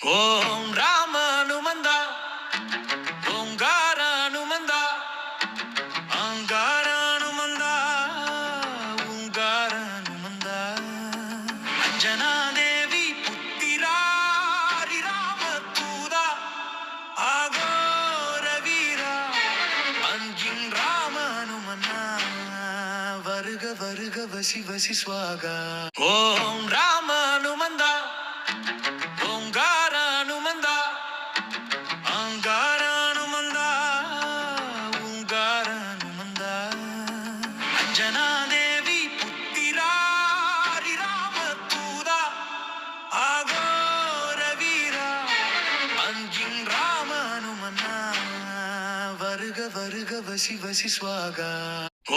ஓம் ராம அனுமந்தா ஓங்கார அனுமந்தா அங்கார அனுமந்தா ஓங்கார அனுமந்தா அஞ்சனா தேவி புத்திராரி ராம தூதா ஆகோர வீரா அஞ்சின் ராம அனுமன்னா வருக வருக வசி வசி சுவாகா. ஓம் ராம வருக வசி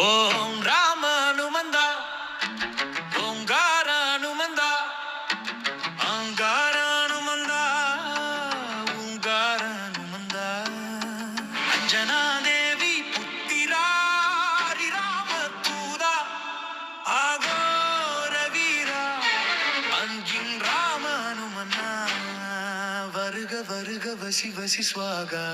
ஓம் ராம அனுமந்தா ஓங்கார அனுமந்தா அங்கார அனுமந்தா ஓங்கார புத்திராரி ராம தூதா ஆகோர வீரா. அஞ்சின் ராம அனுமன்னா வருக வருக வசி வசி சுவாகா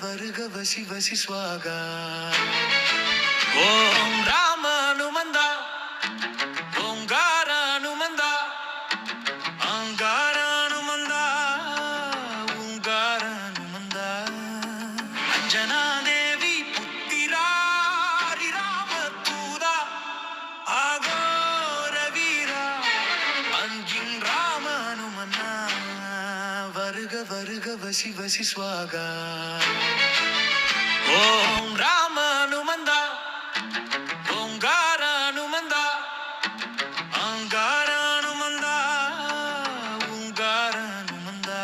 வருக வசி வசி சுவாகா. ஓம் ரா வருக வசி வசி ஸ்வாகா ஓம் ராம அனுமந்தா ஓங்கார அனுமந்தா அங்கார அனுமந்தா ஓங்கார அனுமந்தா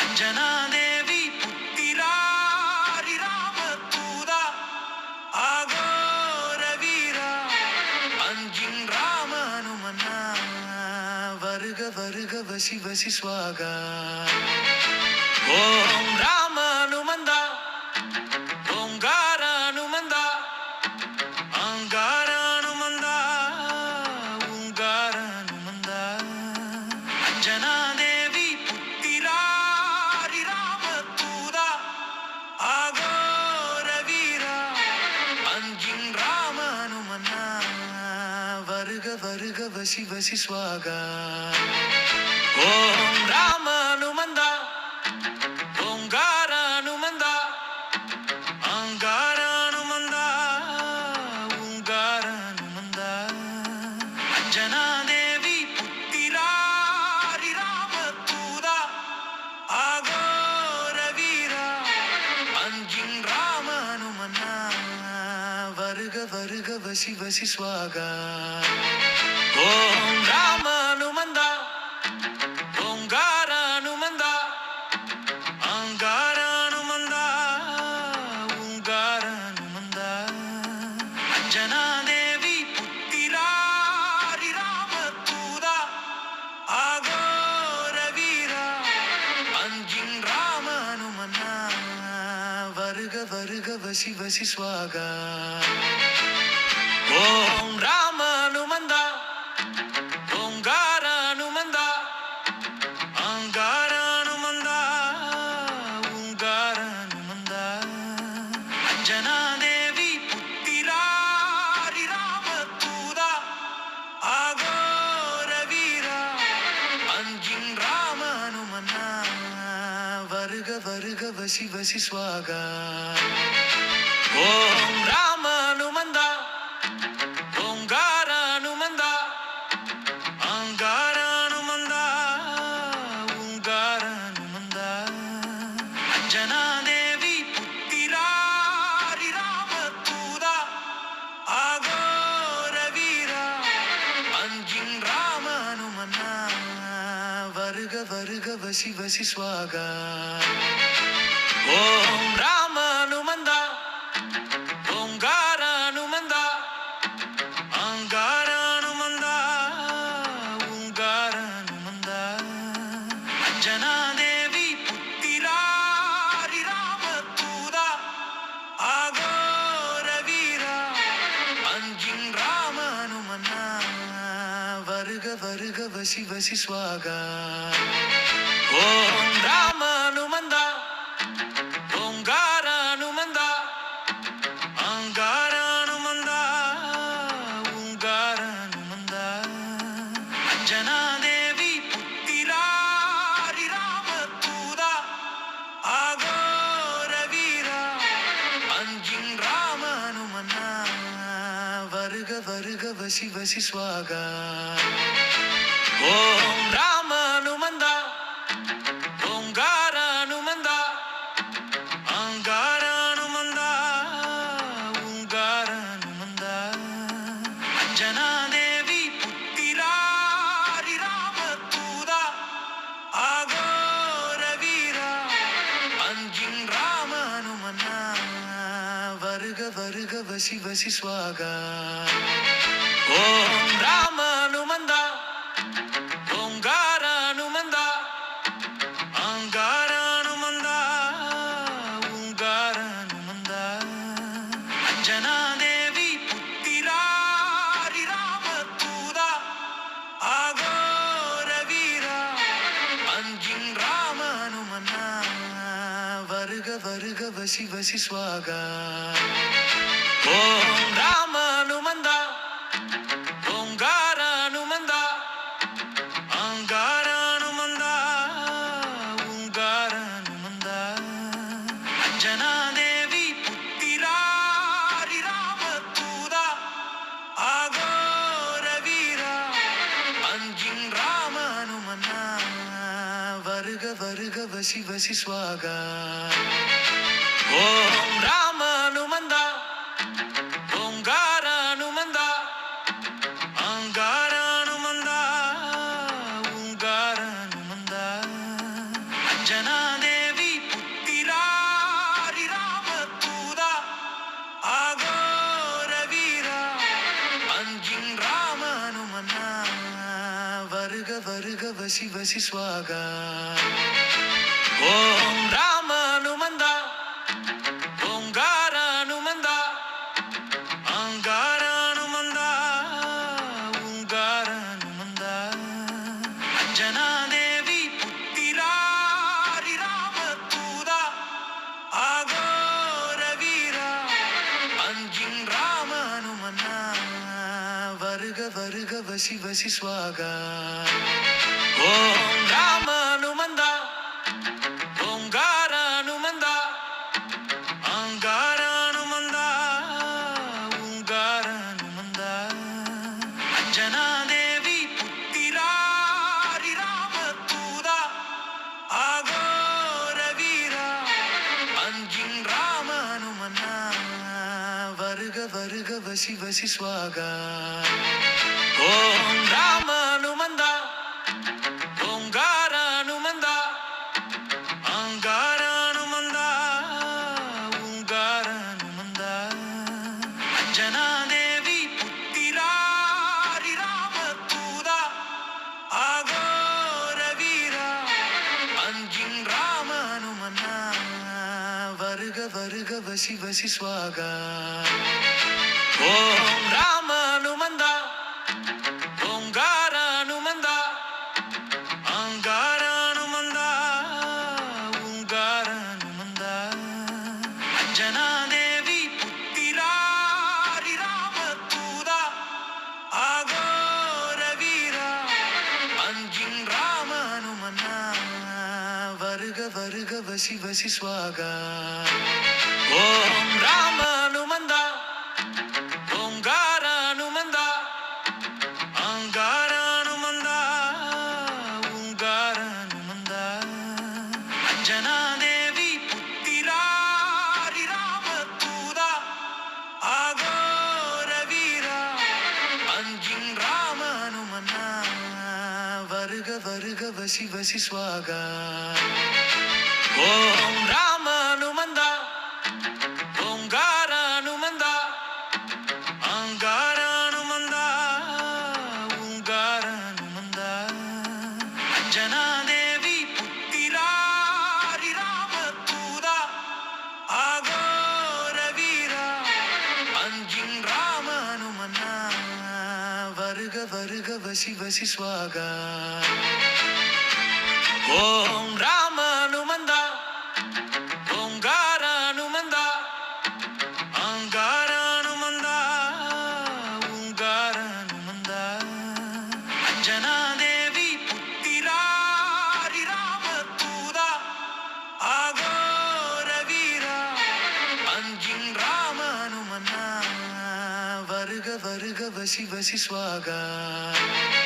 அஞ்சனாதேவி புத்திராரி ராம தூதா ஆகோர வீரா அஞ்சின் ராம அனுமன்னா வருக வருக வசி வசி ஸ்வாகா வருக வசி வசி சுவாகா. ஓம் ராம அனுமந்தா ஓங்கார அனுமந்தா அங்கார அனுமந்தா ஓங்கார அனுமந்தா அஞ்சனா தேவி புத்திராரி ராம தூதா ஆகோர வீரா அஞ்சின் ராம அனுமன்னா வருக வருக வசி வசி சுவாகா. ஓம் ராம அனுமந்தா ஓங்கார அனுமந்தா அங்கார அனுமந்தா ஓங்கார அனுமந்தா அஞ்சனாதேவி புத்திராரி ராம தூதா ஆகோர வீரா அஞ்சின் ராம அனுமன்னா வருக வருக வசி வசி சுவாகா. வருக வசி வசி சுவாகா. ஓம் ராம் சிவ சிஸ்வாகா. ஓம் ராம அனுமந்தா ஓங்கார அனுமந்தா அங்கார அனுமந்தா ஓங்கார அனுமந்தா அஞ்சனா தேவி புத்திராரி ராம தூதா ஆகோர வீரா அஞ்சின் ராம அனுமன்னா வருக வருக வசி வசி சுவாகா வருக வருக வசி வசி ஸ்வாகா ஓம் ராம வருக வசி வசி ஸ்வாகா ஓம் ராம அனுமந்தா ஓங்கார அனுமந்தா அங்கார அனுமந்தா ஓங்கார அனுமந்தா அஞ்சனா தேவி புத்திராரி ராம தூதா ஆகோர வீரா அஞ்சின் ராம அனுமன்னா வருக வருக வசி வசி சுவாகா அனுமன்னா வருக வருக வசி வசி சுவாகா. ஓம் ரா சிவ வசி ஓம் ராம அனுமந்தா ஓங்கார அனுமந்தா அங்கார அனுமந்தா ஓங்கார அனுமந்தா அஞ்சனா தேவி புத்திராரி ராம தூதா ஆகோர வீரா அஞ்சின் ராம அனுமன்னா வருக வருக வசி வசி சுவாகா ஓம் ராம அனுமந்தா ஓங்கார அனுமந்தா அங்கார அனுமந்தா ஓங்கார அனுமந்தா அஞ்சனா தேவி புத்திராரி ராம தூதா ஆகோர வீரா அஞ்சின் ராம அனுமன்னா வருக வருக வசி வசி சுவாகா. ஓம் ராம வருக வசி வசி ஸ்வாகா ஓம் ராம அனுமந்தா ஓங்கார அனுமந்தா அங்கார அனுமந்தா ஓங்கார அனுமந்தா அஞ்சனா தேவி புத்திராரி ராம தூதா ஆகோர வீரா அஞ்சின் ராம அனுமன்னா வருக வருக வசி வசி சுவாகா. வருக வருக வசி வசி சுவாகா. ஓம் ராம அஞ்சின் ராம அனுமன்னா வருக வருக அனுமன்னா வருக வருக வசி வசி ஸ்வாகா